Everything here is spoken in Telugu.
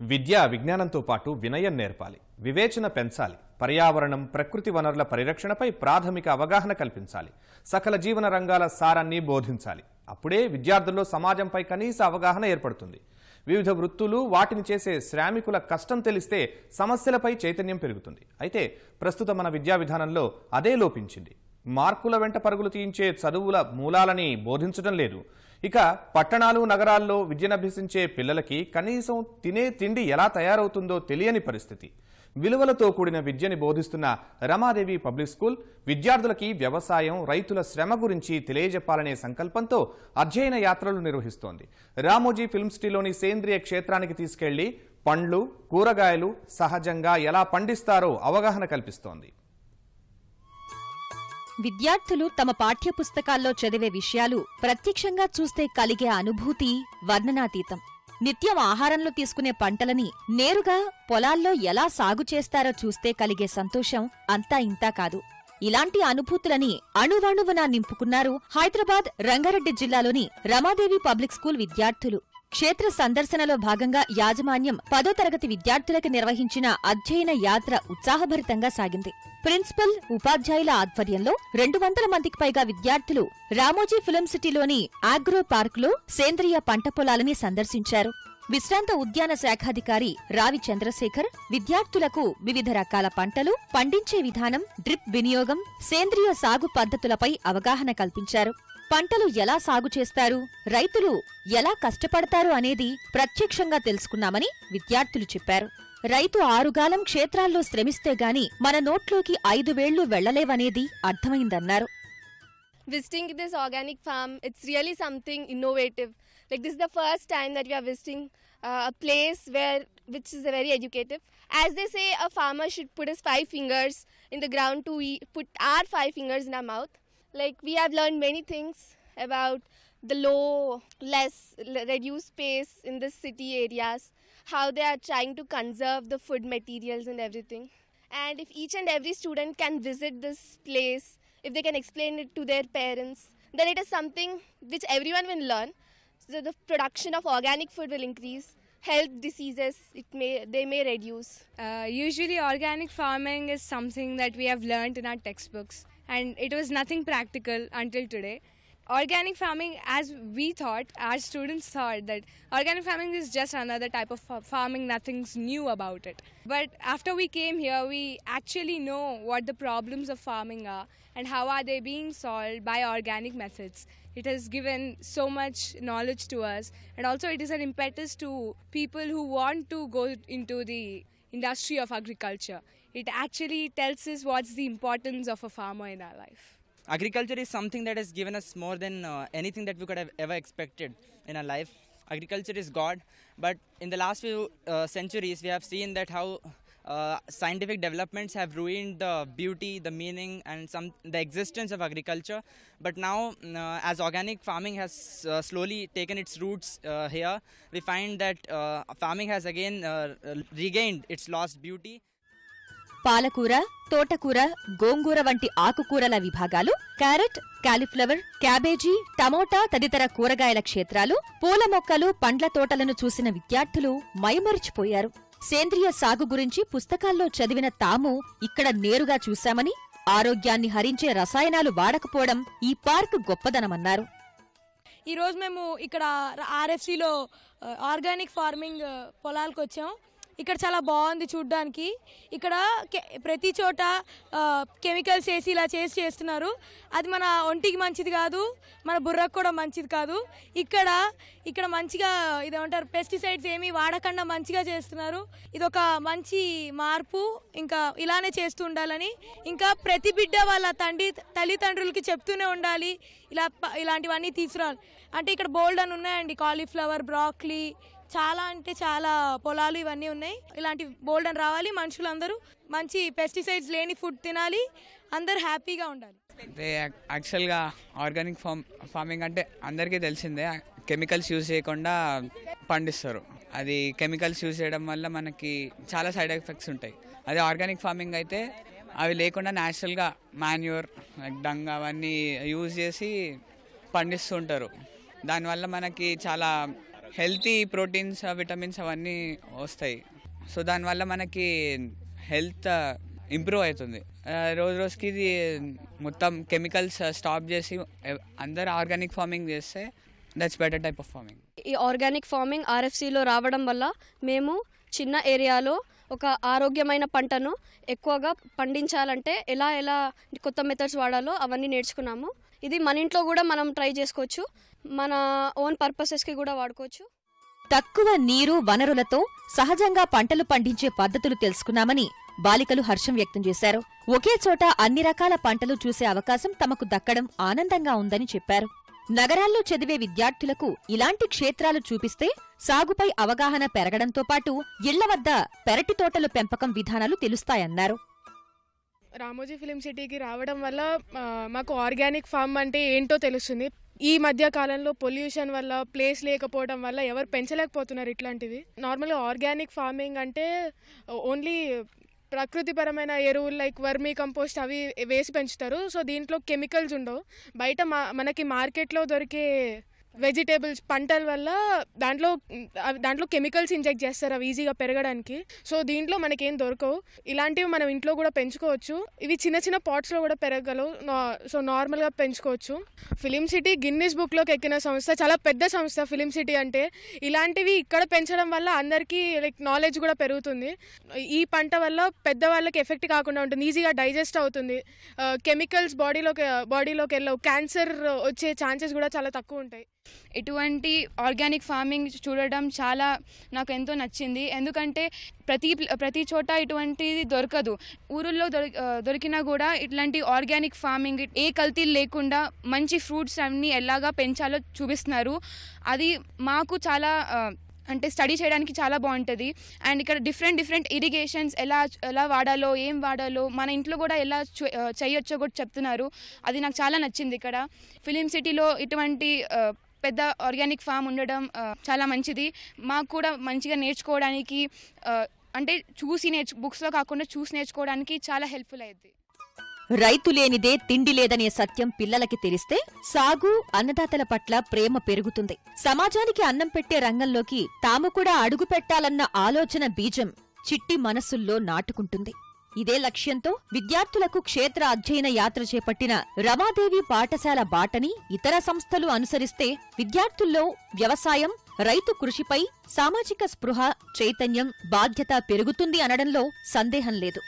విద్య విజ్ఞానంతో పాటు వినయం నేర్పాలి. వివేచన పెంచాలి. పర్యావరణం ప్రకృతి వనరుల పరిరక్షణపై ప్రాథమిక అవగాహన కల్పించాలి. సకల జీవన రంగాల సారాన్ని బోధించాలి. అప్పుడే విద్యార్థుల్లో సమాజంపై కనీస అవగాహన ఏర్పడుతుంది. వివిధ వృత్తులు వాటిని చేసే శ్రామికుల కష్టం తెలిస్తే సమస్యలపై చైతన్యం పెరుగుతుంది. అయితే ప్రస్తుత మన విద్యా విధానంలో అదే లోపించింది. మార్కుల వెంట పరుగులు తీయించే చదువుల మూలాలని బోధించడం లేదు. ఇక పట్టణాలు నగరాల్లో విద్యనభ్యసించే పిల్లలకి కనీసం తినే తిండి ఎలా తయారవుతుందో తెలియని పరిస్థితి. విలువలతో కూడిన విద్యని బోధిస్తున్న రమాదేవి పబ్లిక్ స్కూల్ విద్యార్థులకి వ్యవసాయం రైతుల శ్రమ గురించి తెలియజెప్పాలనే సంకల్పంతో అధ్యయన యాత్రలు నిర్వహిస్తోంది. రామోజీ ఫిల్మ్ సిటీలోని సేంద్రియ క్షేత్రానికి తీసుకెళ్ళి పండ్లు కూరగాయలు సహజంగా ఎలా పండిస్తారో అవగాహన కల్పిస్తోంది. విద్యార్థులు తమ పాఠ్యపుస్తకాల్లో చదివే విషయాలు ప్రత్యక్షంగా చూస్తే కలిగే అనుభూతి వర్ణనాతీతం. నిత్యం ఆహారంలో తీసుకునే పంటలని నేరుగా పొలాల్లో ఎలా సాగు చేస్తారో చూస్తే కలిగే సంతోషం అంతా ఇంతా కాదు. ఇలాంటి అనుభూతులని అణువణువున నింపుకున్నారు హైదరాబాద్ రంగారెడ్డి జిల్లాలోని రమాదేవి పబ్లిక్ స్కూల్ విద్యార్థులు. క్షేత్ర సందర్శనలో భాగంగా యాజమాన్యం పదో తరగతి విద్యార్థులకు నిర్వహించిన అధ్యయన యాత్ర ఉత్సాహభరితంగా సాగింది. ప్రిన్సిపల్ ఉపాధ్యాయుల ఆధ్వర్యంలో రెండు వందల మందికి పైగా విద్యార్థులు రామోజీ ఫిలిం సిటీలోని ఆగ్రో పార్కులో సేంద్రియ పంట పొలాలని సందర్శించారు. విశ్రాంత ఉద్యాన శాఖాధికారి రావి చంద్రశేఖర్ విద్యార్థులకు వివిధ రకాల పంటలు పండించే విధానం డ్రిప్ వినియోగం సేంద్రియ సాగు పద్ధతులపై అవగాహన కల్పించారు. పంటలు ఎలా సాగు చేస్తారు? రైతులు ఎలా కష్టపడతారు అనేది ప్రత్యక్షంగా తెలుసుకున్నామని విద్యార్థులు చెప్పారు. రైతు ఆరుగాలం క్షేత్రాల్లో శ్రమిస్తే గాని మన నోట్లోకి ఐదు వేళ్ళు వెళ్ళలేవనేది అర్థమైందన్నారు. Visiting this organic farm it's really something innovative like this the first time that your visiting place where which is a very educative as this a farmer should put is five fingers in the ground to put our five fingers in a mouth like we have learned many things about the low less reduced space in the city areas how they are trying to conserve the food materials and everything. And if each and every student can visit this place if they can explain it to their parents then it is something which everyone will learn. So the production of organic food will increase. Health diseases it may they may reduce. Uh, usually, organic farming is something that we have learned in our textbooks, and it was nothing practical until today. Organic farming, as we thought, our students thought that organic farming is just another type of farming, nothing's new about it. But after we came here, we actually know what the problems of farming are and how are they being solved by organic methods. It has given so much knowledge to us, and also it is an impetus to people who want to go into the industry of agriculture. It actually tells us what's the importance of a farmer in our life. agriculture is something that has given us more than uh, anything that we could have ever expected in our life. Agriculture is god but in the last few uh, centuries we have seen that how uh, scientific developments have ruined the beauty the meaning and some the existence of agriculture. But now mm, uh, as organic farming has uh, slowly taken its roots uh, here we find that uh, farming has again uh, regained its lost beauty పాలకూర తోటకూర గోంగూర వంటి ఆకుకూరల విభాగాలు క్యారెట్ కాలీఫ్లవర్ క్యాబేజీ టమోటా తదితర కూరగాయల క్షేత్రాలు పూల మొక్కలు పండ్ల తోటలను చూసిన విద్యార్థులు మైమరిచిపోయారు. సేంద్రియ సాగు గురించి పుస్తకాల్లో చదివిన తాము ఇక్కడ నేరుగా చూశామని ఆరోగ్యాన్ని హరించే రసాయనాలు వాడకపోవడం ఈ పార్క్ గొప్పదనమన్నారు. ఈరోజు మేము ఇక్కడ ఆర్ఎఫ్సిలో ఆర్గానిక్ ఫార్మింగ్ పొలాలకు వచ్చాం. ఇక్కడ చాలా బాగుంది చూడ్డానికి. ఇక్కడ ప్రతి చోట కెమికల్స్ వేసి ఇలా చేసి చేస్తున్నారు. అది మన ఒంటికి మంచిది కాదు మన బుర్రకు కూడా మంచిది కాదు. ఇక్కడ ఇక్కడ మంచిగా ఇదేమంటారు పెస్టిసైడ్స్ ఏమీ వాడకుండా మంచిగా చేస్తున్నారు. ఇది ఒక మంచి మార్పు ఇంకా ఇలానే చేస్తూ ఉండాలని ఇంకా ప్రతి బిడ్డ వాళ్ళ తండ్రి తల్లిదండ్రులకి చెప్తూనే ఉండాలి. ఇలా ప- ఇలాంటివన్నీ తీసుకురావాలి. అంటే ఇక్కడ బోల్డ్ అని ఉన్నాయండి కాలీఫ్లవర్ బ్రాక్లీ చాలా అంటే చాలా పొలాలు ఇవన్నీ ఉన్నాయి. ఇలాంటి బోల్డన్ రావాలి మనుషులందరూ మంచి పెస్టిసైడ్స్ లేని ఫుడ్ తినాలి అందరు హ్యాపీగా ఉండాలి. అంటే యాక్చువల్గా ఆర్గానిక్ ఫార్మ్ ఫార్మింగ్ అంటే అందరికీ తెలిసిందే. కెమికల్స్ యూజ్ చేయకుండా పండిస్తారు. అది కెమికల్స్ యూజ్ చేయడం వల్ల మనకి చాలా సైడ్ ఎఫెక్ట్స్ ఉంటాయి. అదే ఆర్గానిక్ ఫార్మింగ్ అయితే అవి లేకుండా న్యాచురల్గా మాన్యూర్ డంగ్ అవన్నీ యూజ్ చేసి పండిస్తుంటారు. దానివల్ల మనకి చాలా హెల్తీ ప్రోటీన్స్ విటమిన్స్ అవన్నీ వస్తాయి. సో దానివల్ల మనకి హెల్త్ ఇంప్రూవ్ అవుతుంది. రోజు రోజుకి ఇది మొత్తం కెమికల్స్ స్టాప్ చేసి అందరు ఆర్గానిక్ ఫార్మింగ్ చేస్తే that's better type of farming. ఈ ఆర్గానిక్ ఫార్మింగ్ ఆర్ఎఫ్సిలో రావడం వల్ల మేము చిన్న ఏరియాలో ఒక ఆరోగ్యమైన పంటను ఎక్కువగా పండించాలంటే ఎలా ఎలా కొత్త మెథడ్స్ వాడాలో అవన్నీ నేర్చుకున్నాము. ఇది మన ఇంట్లో కూడా మనం ట్రై చేసుకోవచ్చు. మన ఓన్ పర్పసెస్కి కూడా వాడుకోవచ్చు. తక్కువ నీరు వనరులతో సహజంగా పంటలు పండించే పద్ధతులు తెలుసుకున్నామని బాలికలు హర్షం వ్యక్తం చేశారు. ఒకే చోట అన్ని రకాల పంటలు చూసే అవకాశం తమకు దక్కడం ఆనందంగా ఉందని చెప్పారు. నగరాల్లో చదివే విద్యార్థులకు ఇలాంటి క్షేత్రాలు చూపిస్తే సాగుపై అవగాహన పెరగడంతో పాటు ఇళ్ళ వద్ద పెరటి తోటల పెంపకం విధానాలు తెలుస్తాయన్నారు. రామోజీ ఫిలిం సిటీకి రావడం వల్ల మాకు ఆర్గానిక్ ఫార్మ్ అంటే ఏంటో తెలుస్తుంది. ఈ మధ్య కాలంలో పొల్యూషన్ వల్ల ప్లేస్ లేకపోవడం వల్ల ఎవరు పెంచలేకపోతున్నారు ఇట్లాంటివి. నార్మల్గా ఆర్గానిక్ ఫార్మింగ్ అంటే ఓన్లీ ప్రకృతిపరమైన ఎరువులు లైక్ వర్మీ కంపోస్ట్ అవి వేసి పెంచుతారు. సో దీంట్లో కెమికల్స్ ఉండవు. బయట మా మనకి మార్కెట్లో దొరికే వెజిటేబుల్స్ పంటల వల్ల దాంట్లో దాంట్లో కెమికల్స్ ఇంజెక్ట్ చేస్తారు అవి ఈజీగా పెరగడానికి. సో దీంట్లో మనకేం దొరకవు. ఇలాంటివి మనం ఇంట్లో కూడా పెంచుకోవచ్చు. ఇవి చిన్న చిన్న పాట్స్లో కూడా పెరగలవు నా- సో నార్మల్గా పెంచుకోవచ్చు. ఫిలిం సిటీ గిన్నీస్ బుక్లోకి ఎక్కిన సంస్థ చాలా పెద్ద సంస్థ ఫిలిం సిటీ అంటే ఇలాంటివి ఇక్కడ పెంచడం వల్ల అందరికీ లైక్ నాలెడ్జ్ కూడా పెరుగుతుంది. ఈ పంట వల్ల పెద్దవాళ్ళకి ఎఫెక్ట్ కాకుండా ఉంటుంది ఈజీగా డైజెస్ట్ అవుతుంది. కెమికల్స్ బాడీలోకి బాడీలోకి వెళ్ళవు. క్యాన్సర్ వచ్చే ఛాన్సెస్ కూడా చాలా తక్కువ ఉంటాయి. ఇటువంటి ఆర్గానిక్ ఫార్మింగ్ చూడడం చాలా నాకు ఎంతో నచ్చింది. ఎందుకంటే ప్రతి ప్రతి చోట ఇటువంటిది దొరకదు. ఊరుల్లో దొరి దొరికినా కూడా ఇట్లాంటి ఆర్గానిక్ ఫార్మింగ్ ఏ కల్తీ లేకుండా మంచి ఫ్రూట్స్ అన్నీ ఎలాగా పెంచాలో చూపిస్తున్నారు. అది మాకు చాలా అంటే స్టడీ చేయడానికి చాలా బాగుంటుంది. అండ్ ఇక్కడ డిఫరెంట్ డిఫరెంట్ ఇరిగేషన్స్ ఎలా ఎలా వాడాలో ఏం వాడాలో మన ఇంట్లో కూడా ఎలా చేయొచ్చో కూడా చెప్తున్నారు. అది నాకు చాలా నచ్చింది ఇక్కడ. ఫిలిం సిటీలో ఇటువంటి పెద్ద ఆర్గానిక్ ఫామ్ ఉండడం చాలా మంచిది. మాకు కూడా మంచిగా నేర్చుకోవడానికి అంటే చూసి నేర్చు బుక్స్లో కాకుండా చూసి నేర్చుకోవడానికి చాలా హెల్ప్ఫుల్ అయ్యింది రైతు లేనిదే తిండి లేదనే సత్యం పిల్లలకి తెలిస్తే సాగు అన్నదాతల పట్ల ప్రేమ పెరుగుతుంది. సమాజానికి అన్నం పెట్టే రంగంలోకి తాము కూడా అడుగు పెట్టాలన్న ఆలోచన బీజం చిట్టి మనసుల్లో నాటుకుంటుంది. ఇదే లక్ష్యంతో విద్యార్థులకు క్షేత్ర అధ్యయన యాత్ర చేపట్టిన రమాదేవి పాఠశాల బాటని ఇతర సంస్థలు అనుసరిస్తే విద్యార్థుల్లో వ్యవసాయం రైతు కృషిపై సామాజిక స్పృహ చైతన్యం బాధ్యత పెరుగుతుంది అనడంలో సందేహం లేదు.